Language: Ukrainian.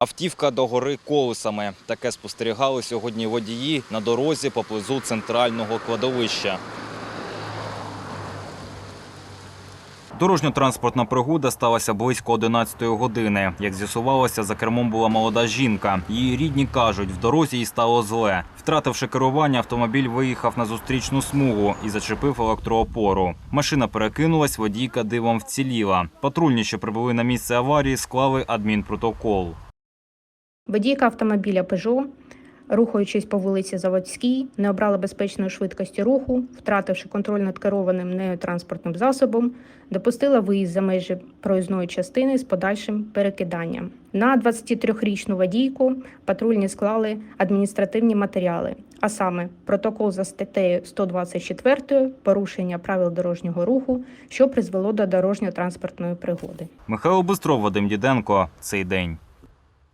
Автівка до гори колесами. Таке спостерігали сьогодні водії на дорозі поблизу центрального кладовища. Дорожньо-транспортна пригода сталася близько 11 години. Як з'ясувалося, за кермом була молода жінка. Її рідні кажуть, в дорозі їй стало зле. Втративши керування, автомобіль виїхав на зустрічну смугу і зачепив електроопору. Машина перекинулась, водійка дивом вціліла. Патрульні, що прибули на місце аварії, склали адмінпротокол. Водійка автомобіля Peugeot, рухаючись по вулиці Заводській, не обрала безпечної швидкості руху, втративши контроль над керованим нею транспортним засобом, допустила виїзд за межі проїзної частини з подальшим перекиданням. На 23-річну водійку патрульні склали адміністративні матеріали, а саме протокол за статтею 124 порушення правил дорожнього руху, що призвело до дорожньо-транспортної пригоди. Михайло Бистров, Вадим Діденко. Цей день.